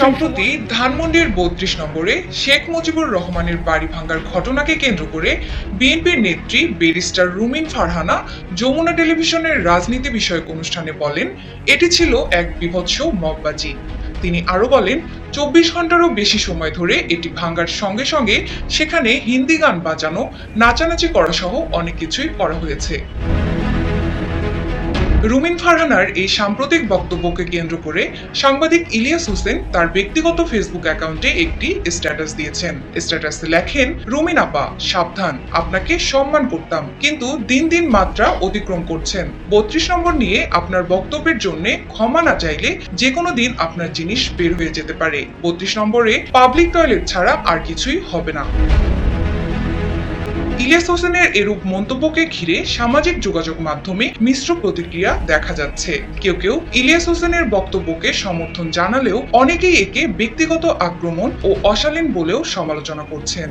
সম্প্রতি ধানমন্ডির বত্রিশ নম্বরে শেখ মুজিবুর রহমানের বাড়ি ভাঙ্গার ঘটনাকে কেন্দ্র করে বিএনপির নেত্রী ব্যারিস্টার রুমিন ফারহানা যমুনা টেলিভিশনের রাজনীতি বিষয়ক অনুষ্ঠানে বলেন, এটি ছিল এক বিভৎস মববাজি তিনি আরও বলেন, চব্বিশ ঘন্টারও বেশি সময় ধরে এটি ভাঙ্গার সঙ্গে সঙ্গে সেখানে হিন্দি গান বাজানো, নাচানাচি করা সহ অনেক কিছুই করা হয়েছে। রুমিন ফারহানার এই সাম্প্রতিক বক্তব্যকে কেন্দ্র করে সাংবাদিক ইলিয়াস হোসেন তার ব্যক্তিগত ফেসবুক অ্যাকাউন্টে একটি স্ট্যাটাস দিয়েছেন। স্ট্যাটাসে লেখেন, রুমিন আপা, সাবধান, আপনাকে সম্মান করতাম, কিন্তু দিন দিন মাত্রা অতিক্রম করছেন। বত্রিশ নম্বর নিয়ে আপনার বক্তব্যের জন্য ক্ষমা না চাইলে যে কোনো দিন আপনার জিনিস বের হয়ে যেতে পারে। বত্রিশ নম্বরে পাবলিক টয়লেট ছাড়া আর কিছুই হবে না। ইলিয়াস হোসেনের এরূপ মন্তব্যকে ঘিরে সামাজিক যোগাযোগ মাধ্যমে মিশ্র প্রতিক্রিয়া দেখা যাচ্ছে। কেউ কেউ ইলিয়াস হোসেনের বক্তব্যকে সমর্থন জানালেও অনেকেই একে ব্যক্তিগত আক্রমণ ও অশালীন বলেও সমালোচনা করছেন।